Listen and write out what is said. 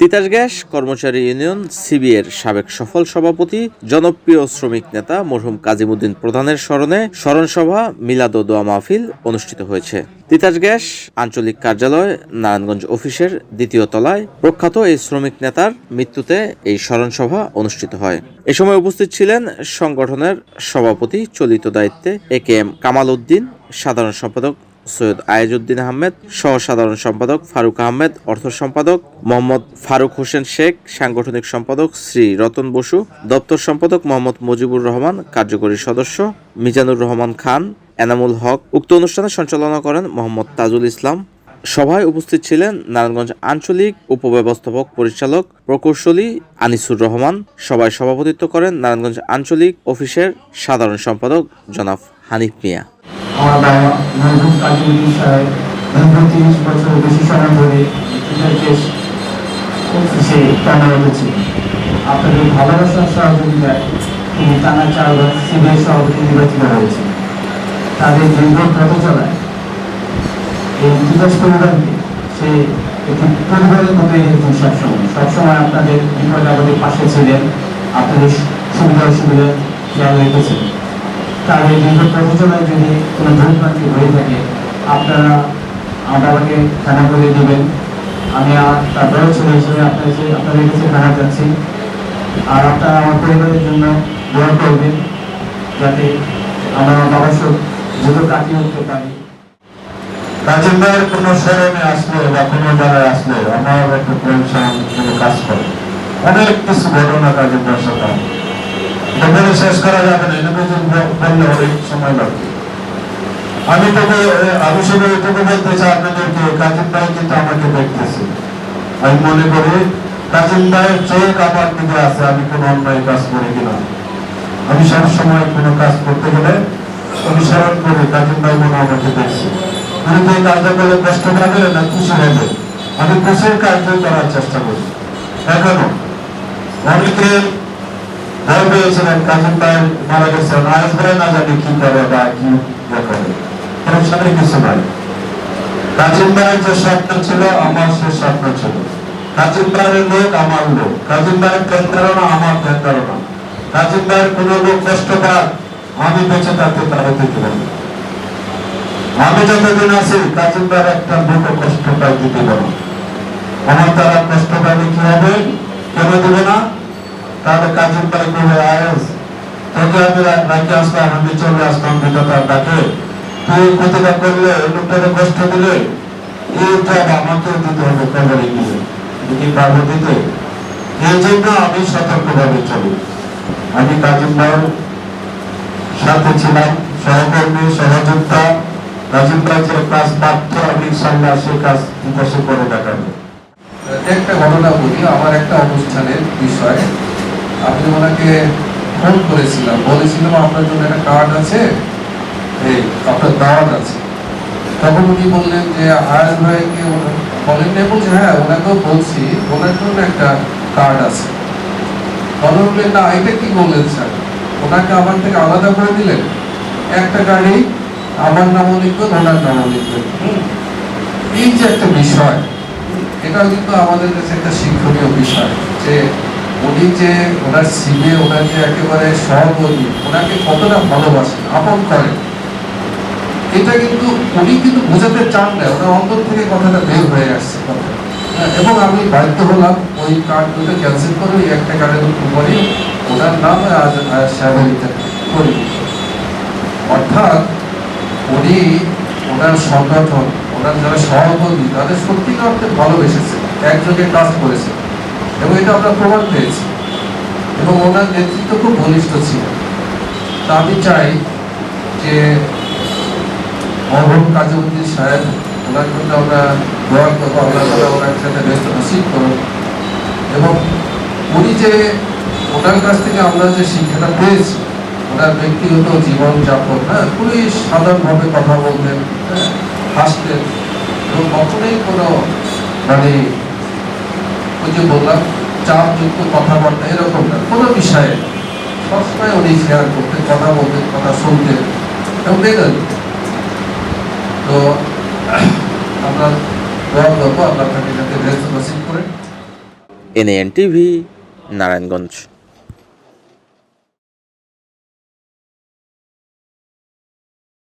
Titas gas, কর্মচারী union সিবিএর সাবেক সফল সভাপতি, জনপ্রিয় শ্রমিক নেতা মরহুম কাজিমুদ্দিন প্রধানের স্মরণে স্মরণসভা মিলাদ দোয়া মাহফিল অনুষ্ঠিত হয়েছে। তিতাস গ্যাস আঞ্চলিক কার্যালয়, নারায়ণগঞ্জ অফিসের দ্বিতীয় তলায় প্রখ্যাত এই শ্রমিক নেতার মৃত্যুতে এই স্মরণসভা অনুষ্ঠিত হয়। এ সময় উপস্থিত ছিলেন সংগঠনের সভাপতি চলিত দায়িত্বে A K M Kamal Uddin, সাধারণ সম্পাদক সৈয়দ আয়েজউদ্দিন আহমেদ সহ সাধারণ সম্পাদক ফারুক আহমেদ, অর্থ সম্পাদক মোহাম্মদ ফারুক হোসেন শেখ, সাংগঠনিক সম্পাদক শ্রী রতন বসু, দপ্তর সম্পাদক মোহাম্মদ মুজিবুর রহমান, কার্যকরী সদস্য মিজানুর রহমান খান, এনামুল হক, উক্ত অনুষ্ঠানে সঞ্চালনা করেন মোহাম্মদ তাজুল ইসলাম। সভায় উপস্থিত ছিলেন নারায়ণগঞ্জ আঞ্চলিক উপব্যবস্থাপক পরিচালক প্রকৌশলী আনিসুর রহমান। সভায় সভাপতিত্ব করেন নারায়ণগঞ্জ আঞ্চলিক অফিসের সাধারণ সম্পাদক জনাব হানিফ মিয়া। বেশি সময় ধরে আপনাদের ভালোবাসার সহযোগিতায় তাদের দীর্ঘ পথ চলায় এই তিতাস পরিবারকে সে একটি সবসময় আপনাদের বিপদ আপদের পাশে ছিলেন। আপনাদের সুবিধা অসুবিধা খেয়াল রেখেছেন এই দীর্ঘ প্রযোজনায় যদি কোনো ভুলভ্রান্তি হয়ে থাকে, আপনারা আমাকে খানা করে দেবেন। আমি আর তার বড় ছেলে হিসেবে আপনার আপনাদের কাছে খানা যাচ্ছি আর আপনারা আমার পরিবারের জন্য দোয়া করবেন যাতে আমরা আমার বাবার সব দ্রুত কাটিয়ে উঠতে পারি। কাজের ভাইয়ের কোনো স্মরণে আসলে বা কোনো জায়গায় আসলে আমার একটু টেনশন কোনো কাজ করে। অনেক কিছু ঘটনা কাজের ভাইয়ের সাথে। বলে শেষ করা যাবে না, এটুকু যদি ব- বললে অনেক সময় লাগবে। আমি তোকে আমি শুধু এটুকু বলতে চাই আপনাদেরকে কাজিম ভাই কিন্তু আমাকে দেখতেছে। আমি মনে করি কাজিম ভাইয়ের চোখ আমার দিকে আছে, আমি কোনো অন্যায় কাজ করি কিনা। আমি সব সময় কোনো কাজ করতে গেলে অনুসরণ করে কাজিম ভাই মনে আমাকে দেখছে। উনি তো এই কাজটা করলে কষ্ট পাবে না খুশি হবে, আমি খুশির কাজ করার চেষ্টা করি। এখনও অনেকে ছিল আমার ছিল কাজিম ভাইয়ের লোক আমার লোক কাজিম ভাইয়ের ধ্যান ধারণা আমার পাক আমি বেঁচে থাকতে তার দিতে পারি আমি যতদিন আছি কাজিম ভাইয়ের একটা লোক কষ্ট পাই দিতে পারো আমার তারা কষ্ট পাইলে কি হবে কেন দেবে না তাহলে কাজিম ভাই বলে আয়াস তোকে আমি রাখে আসলাম আমি চলে আসলাম যেটা তার ডাকে। তুই ক্ষতিটা করলে লোকটাকে কষ্ট দিলে দিতে হবে, কবরে গিয়ে। দিতে। এই জন্য আমি সতর্কভাবে চলি। আমি সাথে ছিলাম, সহকর্মী সহযোগিতা যে কাজ পারত আমি ইনশাল্লাহ সে কাজ বিকাশে করে দেখাবো। একটা ঘটনা বলি, আমার একটা অনুষ্ঠানের বিষয়। আমি ওনাকে ফোন করেছিলাম। বলেছিলাম আপনার জন্য একটা কার্ড আছে। এই, আপনার দাওয়াত আছে। তখন উনি বললেন যে আর ভাইকে বলেন বলছে হ্যাঁ ওনাকেও বলছি। ওনার জন্য একটা কার্ড আছে। বললেন না, এটা কি বললেন স্যার? ওনাকে আমার থেকে আলাদা করে দিলেন? একটা গাড়ি আমার নামও লিখবেন ওনার নামও লিখবেন এই যে একটা বিষয়, এটাও কিন্তু আমাদের কাছে একটা শিক্ষণীয় বিষয় যে উনি যে ওনার সিবে ওনার যে একেবারে সহকর্মী ওনাকে কতটা ভালোবাসেন আপন করেন এটা কিন্তু উনি কিন্তু বোঝাতে চান না ওনার অন্তর থেকে কথাটা বের হয়ে আসছে হ্যাঁ, এবং আমি বাধ্য হলাম ওই কার্ড দুটো ক্যান্সেল করে ওই একটা কার্ডের উপরে ওনার নাম আজ করি অর্থাৎ উনি ওনার সংগঠন ওনার যারা সহকর্মী তাদের সত্যিকার অর্থে ভালোবেসেছে একযোগে কাজ করেছে এবং এটা আমরা প্রমাণ পেয়েছি। এবং ওনার নেতৃত্ব খুব ঘনিষ্ঠ ছিল। তা আমি চাই যে মরহুম কাজীউদ্দিন সাহেব, ওনার জন্য আমরা দোয়া করব, আমরা যারা ওনার সাথে ব্যস্ত নসিব করব এবং উনি যে ওনার কাছ থেকে আমরা যে শিক্ষাটা পেয়েছি, ওনার ব্যক্তিগত জীবনযাপন হ্যাঁ খুবই সাধারণভাবে কথা বলতেন হ্যাঁ হাসতেন। এবং কখনোই কোনো মানে ওই যে বললাম চাপযুক্ত কথাবার্তা এরকম না। কোনো বিষয়ে সবসময় উনি শেয়ার করতেন, কথা বলতেন, কথা শুনতেন। এবং দেখেন, তো আমরা দোয়া করব, আল্লাহ তাকে যাতে ব্যস্ত নসিব এনএন টিভি নারায়ণগঞ্জ।